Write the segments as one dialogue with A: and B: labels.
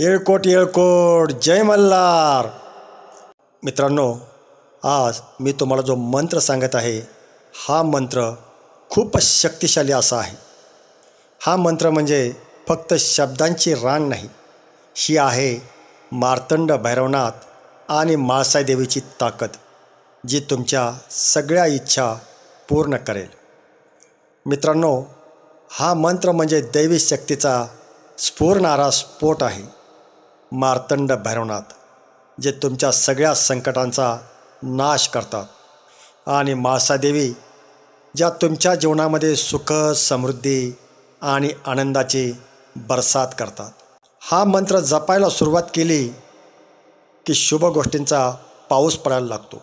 A: येळकोट येळकोट. जय मल्हार. मित्रांनो आज मी तुम्हाला जो मंत्र सांगत आहे हा मंत्र खूपच शक्तिशाली असा आहे. हा मंत्र म्हणजे फक्त शब्दांची रांग नाही ही आहे मार्तंड भैरवनाथ आणि माळसाई देवीची ताकद जी तुमच्या सगळ्या इच्छा पूर्ण करेल. मित्रांनो हा मंत्र म्हणजे दैवी शक्तीचा स्फुरणारा स्फोट आहे. मार्तंड भैरवनाथ जे तुमच्या सगळ्या संकटांचा नाश करतात. आणि माळसादेवी ज्या तुमच्या जीवनामध्ये सुख समृद्धी आणि आनंदाची बरसात करतात. हा मंत्र जपायला सुरुवात केली की शुभ गोष्टींचा पाऊस पडायला लागतो.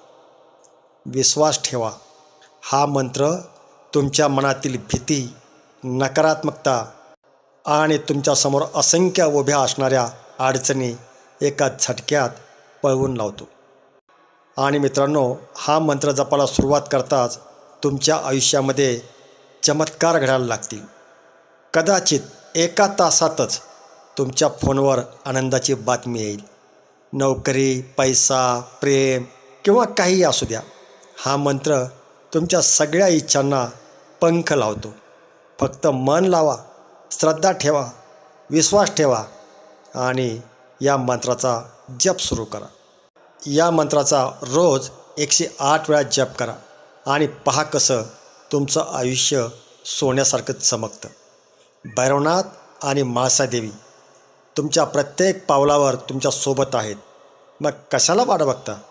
A: विश्वास ठेवा. हा मंत्र तुमच्या मनातील भीती नकारात्मकता आणि तुमच्यासमोर असंख्य उभ्या असणाऱ्या अडचणी एका झटक्यात पळवून लावतो. आणि मित्रांनो हा मंत्र जपायला सुरुवात करताच तुमच्या आयुष्यामध्ये चमत्कार घडायला लागतील. कदाचित एका तासातच तुमच्या फोनवर आनंदाची बातमी येईल. नोकरी पैसा प्रेम किंवा काही असू द्या हा मंत्र तुमच्या सगळ्या इच्छांना पंख लावतो. फक्त मन लावा श्रद्धा ठेवा विश्वास ठेवा आणि या मंत्राचा जप सुरू करा. या मंत्राचा रोज एकशे आठ वेळा जप करा आणि पहा कसं तुमचं आयुष्य सोन्यासारखं चमकतं. भैरवनाथ आणि माळसादेवी तुमच्या प्रत्येक पावलावर तुमच्यासोबत आहेत. मग कशाला वाट बघता?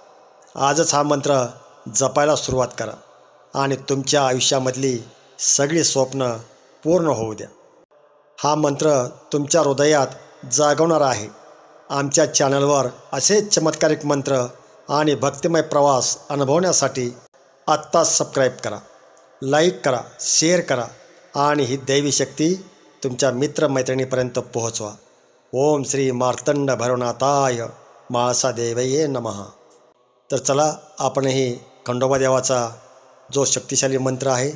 A: आजच हा मंत्र जपायला सुरुवात करा आणि तुमच्या आयुष्यामधली सगळी स्वप्न पूर्ण होऊ द्या. हा मंत्र तुमच्या हृदयात जागवणार आहे. आमच्या चॅनलवर असेच चमत्कारिक मंत्र आणि भक्तिमय प्रवास अनुभवण्यासाठी आत्ताच सबस्क्राईब करा लाईक करा शेअर करा आणि ही दैवी शक्ती तुमच्या मित्रमैत्रिणीपर्यंत पोहोचवा. ओम श्री मार्तंड भरवनाथाय माळसा देवये नमः. तर चला आपणही खंडोबा देवाचा जो शक्तिशाली मंत्र आहे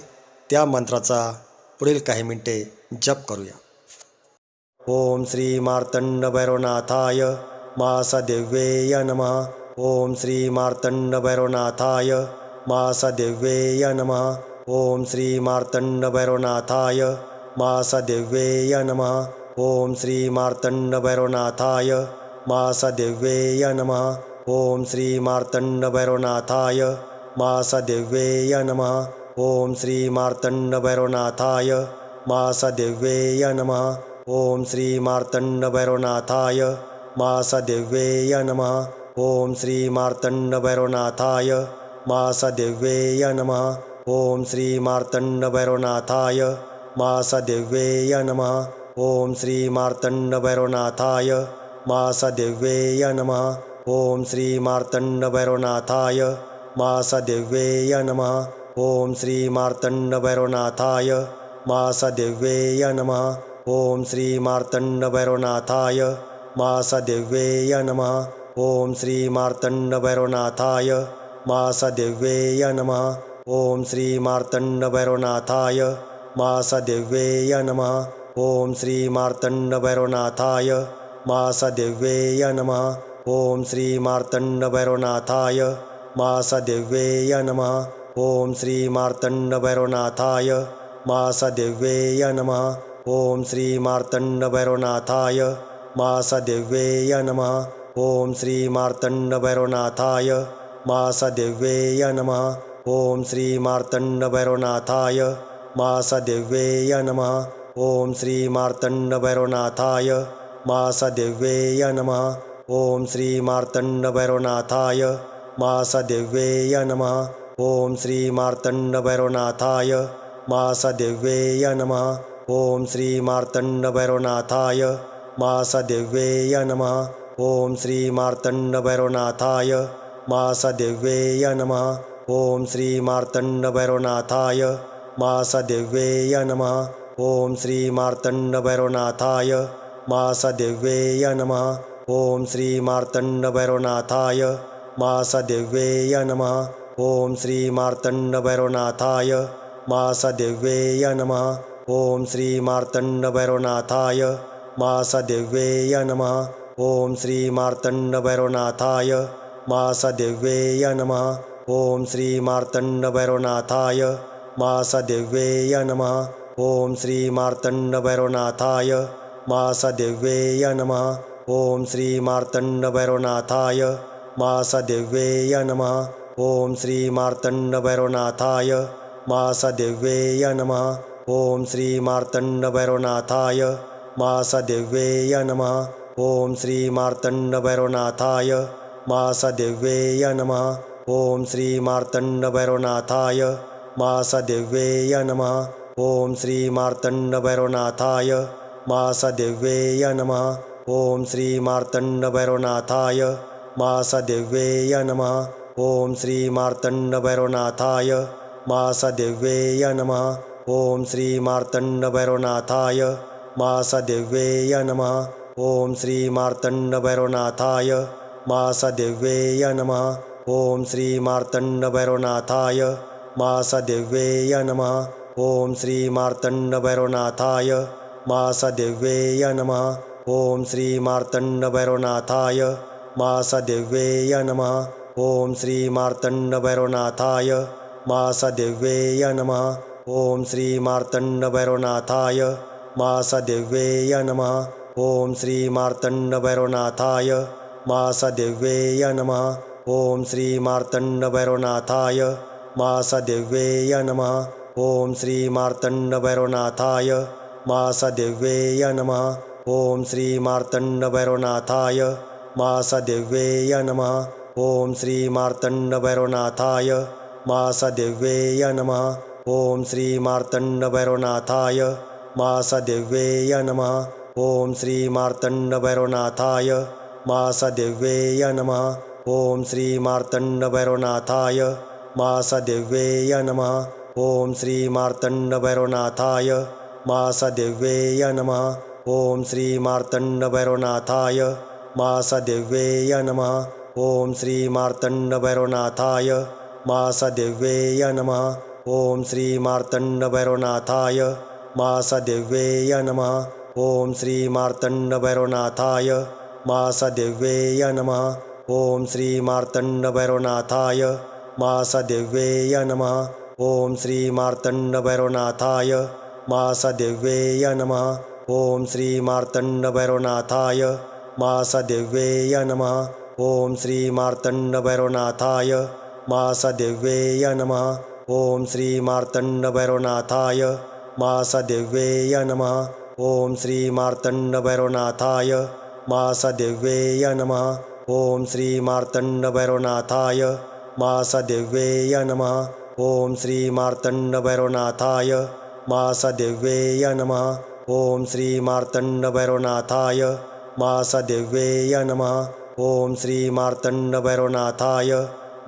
A: त्या मंत्राचा पुढील काही मिनिटे जप करूया. ओम श्री मार्तंड भैरवनाथाय मासा देव्येय नमः। ओम श्री मार्तंड भैरवनाथाय मासा देव्येय नमः। ओम श्री मार्तंड भैरवनाथाय मासा देव्येय नमः। ओम श्री मार्तंड भैरवनाथाय मासा देव्येय नमः। ओम श्री मार्तंड भैरवनाथाय मासा देव्येय नमः। ओम श्री मार्तंड भैरवनाथाय मासा देव्येय नमः ओम श्री मार्तंड भैरवनाथाय मासा देव्येय नमः। ओम श्री मार्तंड भैरवनाथाय मासा देव्येय नमः। ओम श्री मार्तंड भैरवनाथाय मासा देव्येय नमः। ओम श्री मार्तंड भैरवनाथाय मासा देव्येय नमः। ओम श्री मार्तंड भैरवनाथाय मासा देव्येय नमः। ओम श्री मार्तंड भैरवनाथाय मासा देव्येय नमः ओम श्री मार्तंड भैरवनाथाय मासा देव्येय नमः। ओम श्री मार्तंड भैरवनाथाय मासा देव्येय नमः। ओम श्री मार्तंड भैरवनाथाय मासा देव्येय नमः। ओम श्री मार्तंड भैरवनाथाय मासा देव्येय नमः। ओम श्री मार्तंड भैरवनाथाय मासा देव्येय नमः। ओम श्री मार्तंड भैरवनाथाय मासा देव्येय नमः ओम श्री मार्तंड भैरवनाथाय मासा देव्येय नमः। ओम श्री मार्तंड भैरवनाथाय मासा देव्येय नमः। ओम श्री मार्तंड भैरवनाथाय मासा देव्येय नमः। ओम श्री मार्तंड भैरवनाथाय मासा देव्येय नमः। ओम श्री मार्तंड भैरवनाथाय मासा देव्येय नमः। ओम श्री मार्तंड भैरवनाथाय मासा देव्येय नमः ओम श्री मार्तंड भैरवनाथाय मासा देव्येय नमः। ओम श्री मार्तंड भैरवनाथाय मासा देव्येय नमः। ओम श्री मार्तंड भैरवनाथाय मासा देव्येय नमः। ओम श्री मार्तंड भैरवनाथाय मासा देव्येय नमः। ओम श्री मार्तंड भैरवनाथाय मासा देव्येय नमः। ओम श्री मार्तंड भैरवनाथाय मासा देव्येय नमः ओम श्री मार्तंड भैरवनाथाय मासा देव्येय नमः। ॐ श्रीमार्तण्डभैरवनाथाय मासदेव्येय नमः। ॐ श्रीमार्तण्डभैरवनाथाय मासदेव्येय नमः। ॐ श्रीमार्तण्डभैरवनाथाय मासदेव्येय नमः। ॐ श्रीमार्तण्डभैरवनाथाय मासदेव्येय नमः। ॐ श्रीमार्तण्डभैरवनाथाय मासदेव्येय नमः ॐ श्रीमार्तण्डभैरवनाथाय मासदेव्येय नमः। ॐ श्रीमार्तण्डभैरवनाथाय मासदेव्येय नमः। ॐ श्रीमार्तण्डभैरवनाथाय मासदेव्येय नमः। ॐ श्रीमार्तण्डभैरवनाथाय मासदेव्येय नमः। ॐ श्रीमार्तण्डभैरवनाथाय मासदेव्येय नमः। ॐ श्रीमार्तण्डभैरवनाथाय मासदेव्येय नमः ॐ श्रीमार्तण्डभैरवनाथाय मासदेव्येय नमः। ॐ श्रीमार्तण्डभैरवनाथाय मासदेव्येय नमः। ॐ श्रीमार्तण्डभैरवनाथाय मासदेव्येय नमः। ॐ श्रीमार्तण्डभैरवनाथाय मासदेव्येय नमः। ॐ श्रीमार्तण्डभैरवनाथाय मासदेव्येय नमः। ॐ श्रीमार्तण्डभैरवनाथाय मासदेव्येय नमः ॐ श्रीमार्तण्डभैरवनाथाय मासदेव्येय नमः। ॐ श्रीमार्तण्डभैरवनाथाय मासदेव्येय नमः। ॐ श्रीमार्तण्डभैरवनाथाय मासदेव्येय नमः। ॐ श्रीमार्तण्डभैरवनाथाय मासदेव्येय नमः। ॐ श्रीमार्तण्डभैरवनाथाय मासदेव्येय नमः। ॐ श्रीमार्तण्डभैरवनाथाय मासदेव्येय नमः ॐ श्रीमार्तण्डभैरवनाथाय मासदेव्येय नमः। ॐ श्रीमार्तण्डभैरवनाथाय मासदेव्येय नमः। ॐ श्रीमार्तण्डभैरवनाथाय मासदेव्येय नमः। ॐ श्रीमार्तण्डभैरवनाथाय मासदेव्येय नमः। ॐ श्रीमार्तण्डभैरवनाथाय मासदेव्येय नमः। ॐ श्रीमार्तण्डभैरवनाथाय मासदेव्येय नमः ॐ श्रीमार्तण्डभैरवनाथाय मासदेव्येय नमः। ॐ श्रीमार्तण्डभैरवनाथाय मासदेव्येय नमः। ॐ श्रीमार्तण्डभैरवनाथाय मासदेव्येय नमः। ॐ श्रीमार्तण्डभैरवनाथाय मासदेव्येय नमः। ॐ श्रीमार्तण्डभैरवनाथाय मासदेव्येय नमः। ॐ श्रीमार्तण्डभैरवनाथाय मासदेव्येय नमः ॐ श्रीमार्तण्डभैरवनाथाय मासदेव्येय नमः। ॐ श्रीमार्तण्डभैरवनाथाय मासदेव्येय नमः। ॐ श्रीमार्तण्डभैरवनाथाय मासदेव्येय नमः। ॐ श्रीमार्तण्डभैरवनाथाय मासदेव्येय नमः। ॐ श्रीमार्तण्डभैरवनाथाय मासदेव्येय नमः। ॐ श्रीमार्तण्डभैरवनाथाय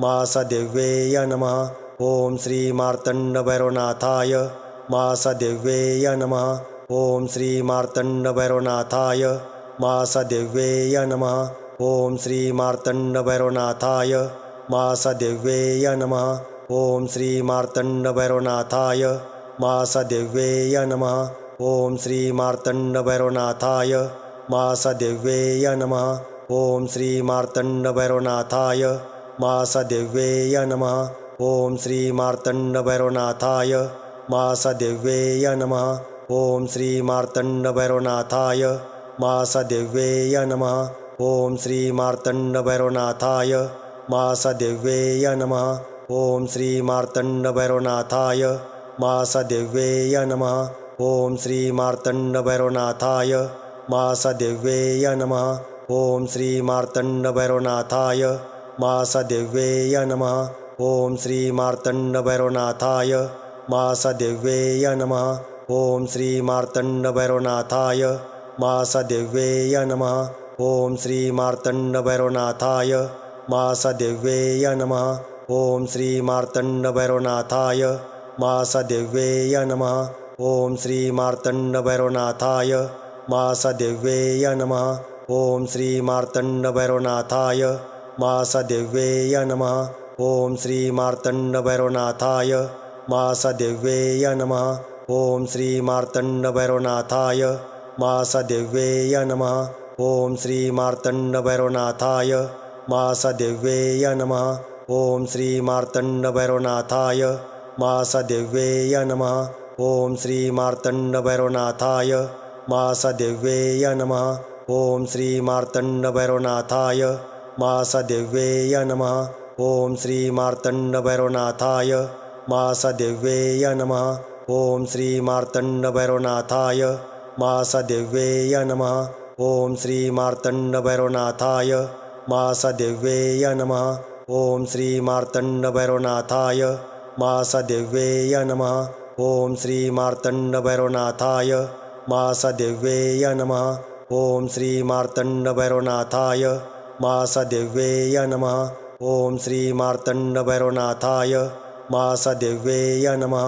A: मासदेव्येय नमः ॐ श्रीमार्तण्डभैरवनाथाय मासदेव्येय नमः। ॐ श्रीमार्तण्डभैरवनाथाय मासदेव्येय नमः। ॐ श्रीमार्तण्डभैरवनाथाय मासदेव्येय नमः। ॐ श्रीमार्तण्डभैरवनाथाय मासदेव्येय नमः। ॐ श्रीमार्तण्डभैरवनाथाय मासदेव्येय नमः। ॐ श्रीमार्तण्डभैरवनाथाय मासदेव्येय नमः ॐ श्रीमार्तण्डभैरवनाथाय मासदेव्येय नमः। ॐ श्रीमार्तण्डभैरवनाथाय मासदेव्येय नमः। ॐ श्रीमार्तण्डभैरवनाथाय मासदेव्येय नमः। ॐ श्रीमार्तण्डभैरवनाथाय मासदेव्येय नमः। ॐ श्रीमार्तण्डभैरवनाथाय मासदेव्येय नमः। ॐ श्रीमार्तण्डभैरवनाथाय मासदेव्येय नमः ॐ श्रीमार्तण्डभैरवनाथाय मासदेव्येय नमः। ॐ श्रीमार्तण्डभैरवनाथाय मासदेव्येय नमः। ॐ श्रीमार्तण्डभैरवनाथाय मासदेव्येय नमः। ॐ श्रीमार्तण्डभैरवनाथाय मासदेव्येय नमः। ॐ श्रीमार्तण्डभैरवनाथाय मासदेव्येय नमः। ॐ श्रीमार्तण्डभैरवनाथाय मासदेव्येय नमः ॐ श्रीमार्तण्डभैरवनाथाय मासदेव्येय नमः। ॐ श्रीमार्तण्डभैरवनाथाय मासदेव्येय नमः। ॐ श्रीमार्तण्डभैरवनाथाय मासदेव्येय नमः। ॐ श्रीमार्तण्डभैरवनाथाय मासदेव्येय नमः। ॐ श्रीमार्तण्डभैरवनाथाय मासदेव्येय नमः। ॐ श्रीमार्तण्डभैरवनाथाय मासदेव्येय नमः ॐ श्रीमार्तण्डभैरवनाथाय मासदेव्येय नमः। ॐ श्रीमार्तण्डभैरवनाथाय मासदेव्येय नमः। ॐ श्रीमार्तण्डभैरवनाथाय मासदेव्येय नमः। ॐ श्रीमार्तण्डभैरवनाथाय मासदेव्येय नमः। ॐ श्रीमार्तण्डभैरवनाथाय मासदेव्येय नमः। ॐ श्रीमार्तण्डभैरवनाथाय मासदेव्येय नमः ॐ श्रीमार्तण्डभैरवनाथाय मासदेव्येय नमः।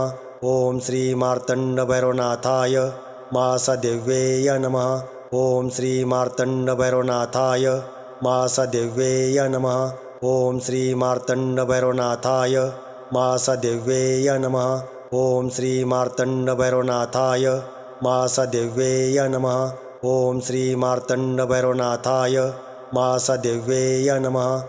A: ॐ श्रीमार्तण्डभैरवनाथाय मासदेव्येय नमः। ॐ श्रीमार्तण्डभैरवनाथाय मासदेव्येय नमः। ॐ श्रीमार्तण्डभैरवनाथाय मासदेव्येय नमः। ॐ श्रीमार्तण्डभैरवनाथाय मासदेव्येय नमः। ॐ श्रीमार्तण्डभैरवनाथाय मासदेव्येय नमः